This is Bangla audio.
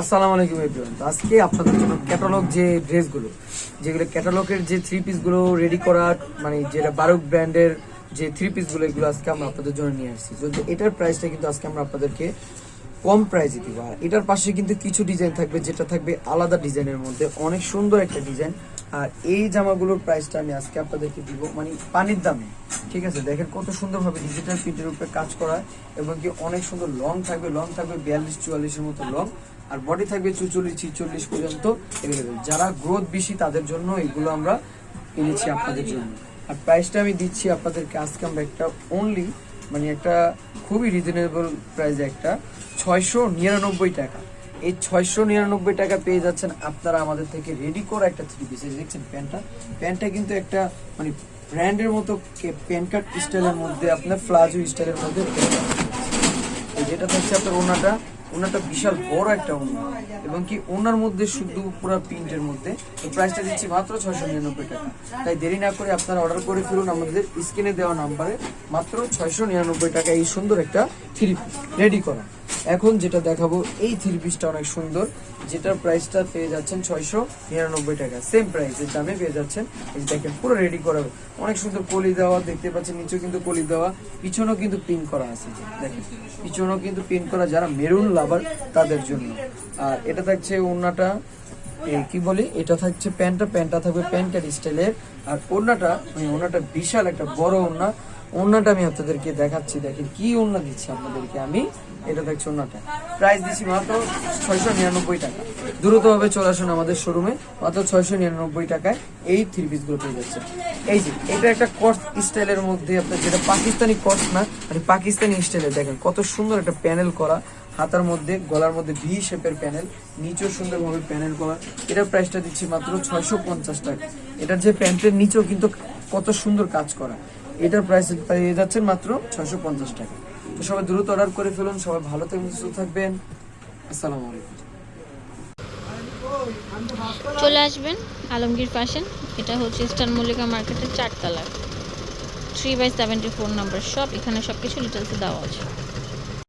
আসসালামু আলাইকুম এভরিওয়ান তো আজকে আপনাদের জন্য ক্যাটালগ যে ড্রেসগুলো, যেগুলো ক্যাটালগের যে থ্রি পিসগুলো রেডি করা মানে যেটা বারুক ব্র্যান্ডের যে থ্রি পিসগুলো এগুলো আজকে আমরা আপনাদের জন্য নিয়ে আসছি। তো এটার প্রাইসটা কিন্তু আজকে আমরা আপনাদেরকে কম প্রাইসে দিব। আর এটার পাশে কিন্তু কিছু ডিজাইন থাকবে, যেটা থাকবে আলাদা ডিজাইনের মধ্যে। অনেক সুন্দর একটা ডিজাইন আর এই জামাগুলোর প্রাইসটা আমি আজকে আপনাদেরকে দিব মানে পানির দামে। ঠিক আছে? দেখেন কত সুন্দরভাবে ডিজিটাল প্রিন্টের উপরে কাজ করা এবং কি অনেক সুন্দর লং থাকবে লং থাকবে বিয়াল্লিশ, চুয়াল্লিশের মতো লং আর বডি থাকবে চুচল্লিশ, ছিচল্লিশ পর্যন্ত এভেলেবেল যারা গ্রোথ বেশি, তাদের জন্য এগুলো আমরা এনেছি আপনাদের জন্য। আর প্রাইসটা আমি দিচ্ছি আপনাদেরকে, আজকে আমরা একটা অনলি মানে একটা খুবই রিজনেবল প্রাইস একটা ছয়শো নিরানব্বই টাকা। এই ছয়শো নিরানব্বই টাকা পেয়ে যাচ্ছেন আপনারা আমাদের থেকে রেডি করা একটা থ্রি পিস দেখছেন প্যান্টটা প্যান্টটা কিন্তু একটা মানে ব্র্যান্ডের মতো প্যান্ট কাট স্টাইলের মধ্যে আপনার ফ্লাজো স্টাইলের মধ্যে যেটা থাকছে আপনার ওনাটা ওনাটা বিশাল বড় একটা ওনা এবং কি ওনার মধ্যে শুধু পুরো প্রিন্টের মধ্যে। তো প্রাইসটা দিচ্ছি মাত্র ছয়শো নিরানব্বই টাকা। তাই দেরি না করে আপনারা অর্ডার করে ফেলুন আমাদের স্ক্রিনে দেওয়া নাম্বারে মাত্র ছয়শো নিরানব্বই টাকা এই সুন্দর একটা থ্রি রেডি করা। এখন যেটা দেখাবো, এই থ্রি পিসটা অনেক সুন্দর। যেটার প্রাইসটা পেয়ে যাচ্ছেন ছয়শো নিরানব্বই টাকা। সেম প্রাইসের দামে পেয়ে যাচ্ছেন। এই দেখেন, পুরো রেডি করা। অনেক সুন্দর কলি দেওয়া, দেখতে পাচ্ছেন, নিচেও কিন্তু কলি দেওয়া। পিছনেও কিন্তু প্রিন্ট করা আছে। দেখেন, পিছনেও কিন্তু প্রিন্ট করা যারা মেরুন লাভার তাদের জন্য। আর এটা থাকছে ওড়নাটা এই কি বলি? এটা থাকছে প্যান্টটা প্যান্টটা থাকবে প্যান্ট কাট স্টাইলের আর ওড়নাটা মানে ওড়নাটা বিশাল একটা বড় ওড়না। ওড়নাটা আমি আপনাদেরকে দেখাচ্ছি, দেখেন কি ওড়না দিচ্ছি আপনাদেরকে আমি। এটা দেখছি ওড়নাটা প্রাইস দিচ্ছি মাত্র ছয়শো নিরানব্বই টাকা। দ্রুতভাবে চলে আসুন আমাদের শোরুমে মাত্র ছয়শো নিরানব্বই টাকায় এই থ্রি পিসগুলো পেয়ে যাচ্ছে এই যে, এটা একটা কর্স স্টাইলের মধ্যে আপনার যেটা পাকিস্তানি কর্স না মানে পাকিস্তানি স্টাইলের দেখেন কত সুন্দর একটা প্যানেল করা। হাতার মধ্যে, গলার মধ্যে ভি শেপের প্যানেল নিচেও সুন্দরভাবে প্যানেল করা। এটার প্রাইসটা দিচ্ছি মাত্র ছয়শো পঞ্চাশ টাকা। এটার যে প্যান্টের নিচেও কিন্তু কত সুন্দর কাজ করা। এটার প্রাইস পেয়ে যাচ্ছেন মাত্র ছয়শো পঞ্চাশ টাকা। তো সবাই দ্রুত অর্ডার করে ফেলুন, সবাই ভালো থাকবেন, সুস্থ থাকবেন। আসসালামু আলাইকুম। চলে আসবেন আলমগীর ফ্যাশন এটা হচ্ছে ইস্টার্ন মল্লিকা মার্কেটের চারতলা। Three by seventy four number shop এখানে সব কিছু ডিটেলসে দেওয়া আছে।